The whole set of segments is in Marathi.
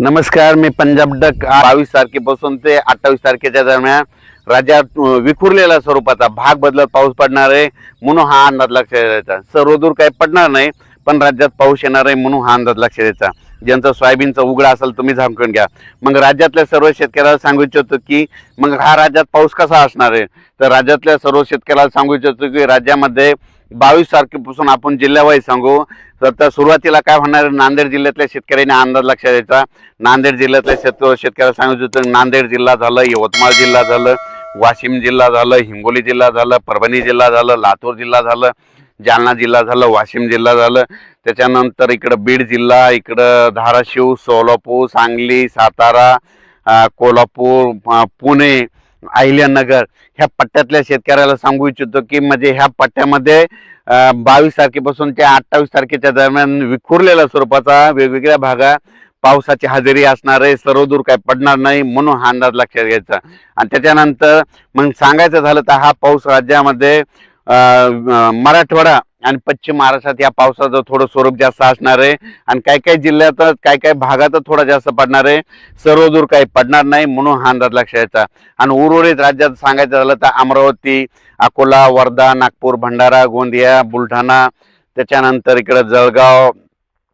नमस्कार मी पंजाब डक बावीस तारखेपासून ते अठ्ठावीस तारखेच्या दरम्यान राज्यात विखुरलेल्या स्वरूपाचा भाग बदलत पाऊस पडणार आहे म्हणून हा अंदाज लक्षात द्यायचा सर्वदूर काही पडणार नाही पण राज्यात पाऊस येणार आहे म्हणून हा अंदाज लक्षात द्यायचा ज्यांचं सोयाबीनचा उघडा असेल तुम्ही झांकून घ्या. मग राज्यातल्या सर्व शेतकऱ्याला सांगू इच्छितो की मग हा राज्यात पाऊस कसा असणार आहे? तर राज्यातल्या सर्व शेतकऱ्याला सांगू इच्छितो की राज्यामध्ये बावीस तारखेपासून आपण जिल्ह्यावाईज सांगू. तर त्या सुरुवातीला काय होणार नांदेड जिल्ह्यातल्या शेतकऱ्यांनी अंदाज लक्षात द्यायचा नांदेड जिल्ह्यातल्या शेत शेतकऱ्याला सांगितलं होतं नांदेड जिल्हा झालं यवतमाळ जिल्हा झालं वाशिम जिल्हा झालं हिंगोली जिल्हा झालं परभणी जिल्हा झालं लातूर जिल्हा झालं जालना जिल्हा झालं वाशिम जिल्हा झालं. त्याच्यानंतर इकडं बीड जिल्हा इकडं धाराशिव सोलापूर सांगली सातारा कोल्हापूर पुणे अहिल्यानगर ह्या पट्ट्यातल्या शेतकऱ्याला सांगू इच्छितो की म्हणजे ह्या पट्ट्यामध्ये बावीस तारखेपासून ते अठ्ठावीस तारखेच्या दरम्यान विखुरलेल्या स्वरूपाचा वेगवेगळ्या भागात पावसाची हजेरी असणार आहे सर्वदूर काय पडणार नाही म्हणून हा अंदाज लक्षात घ्यायचा. आणि त्याच्यानंतर मग सांगायचं झालं तर हा पाऊस राज्यामध्ये मराठवाडा आणि पश्चिम महाराष्ट्रात या पावसाचं थोडं स्वरूप जास्त असणार आहे. आणि काही काही जिल्ह्यात काही काही भागात थोडा जास्त पडणार आहे. सर्वदूर काही पडणार नाही म्हणून हा अंदाज लक्षात यायचा आणि उर्वरित राज्यात सांगायचं झालं तर अमरावती अकोला वर्धा नागपूर भंडारा गोंदिया बुलढाणा त्याच्यानंतर इकडं जळगाव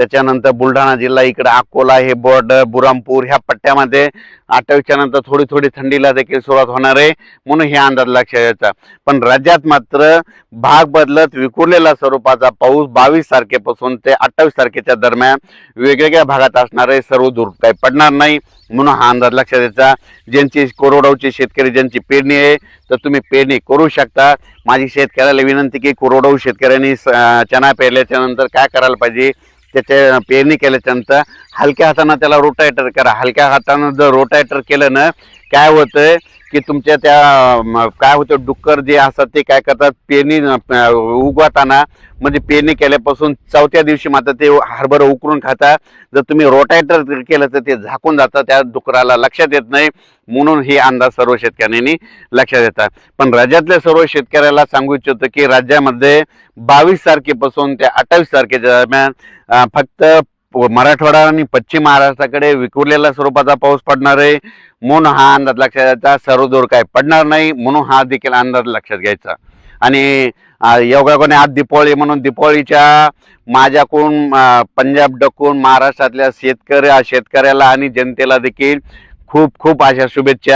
त्याच्यानंतर बुलढाणा जिल्हा इकडं अकोला हे बॉर्डर बुरामपूर ह्या पट्ट्यामध्ये अठ्ठावीसच्या नंतर थोडी थोडी थंडीला देखील सुरुवात होणार आहे म्हणून हे अंदाज लक्षात यायचा पण राज्यात मात्र भाग बदलत विखुरलेला स्वरूपाचा पाऊस बावीस तारखेपासून ते अठ्ठावीस तारखेच्या दरम्यान वेगवेगळ्या भागात असणारे सर्व दूर काही पडणार नाही म्हणून हा अंदाज लक्षात द्यायचा. ज्यांची कोरोडावचे शेतकरी ज्यांची पेरणी आहे तर तुम्ही पेरणी करू शकता. माझी शेतकऱ्याला विनंती की कोरोडाऊ शेतकऱ्यांनी स- चणा पेरल्याच्या नंतर काय करायला पाहिजे? त्याच्या पेरणी केल्याच्यानंतर हलक्या हातानं त्याला रोटायटर करा. हलक्या हातानं जर रोटायटर केलं ना काय होतं की तुमच्या त्या काय होतं डुक्कर जे असतात ते काय करतात पेरणी उगवताना म्हणजे पेरणी केल्यापासून चौथ्या दिवशी मात्र ते हरभरं उकरून खातात. जर तुम्ही रोटायटर केलं तर ते झाकून जातं त्या डुकराला लक्षात येत नाही. म्हणून हे अंदाज सर्व शेतकऱ्यांनी लक्षात येतात पण राज्यातल्या सर्व शेतकऱ्याला सांगू इच्छितो की राज्यामध्ये बावीस तारखेपासून ते अठ्ठावीस तारखेच्या दरम्यान फक्त मराठवाडा आणि पश्चिम महाराष्ट्राकडे विखुरलेल्या स्वरूपाचा पाऊस पडणार आहे. म्हणून हा अंदाज लक्षात घ्यायचा सर्वदूर काय पडणार नाही म्हणून हा देखील अंदाज लक्षात घ्यायचा. आणि अं, योगायोगाने आज दीपावली म्हणून दीपावलीच्या माझ्याकडून पंजाब डकून महाराष्ट्रातल्या शेतकऱ्या शेतकऱ्याला आणि जनतेला देखील खूप खूप अशा शुभेच्छा.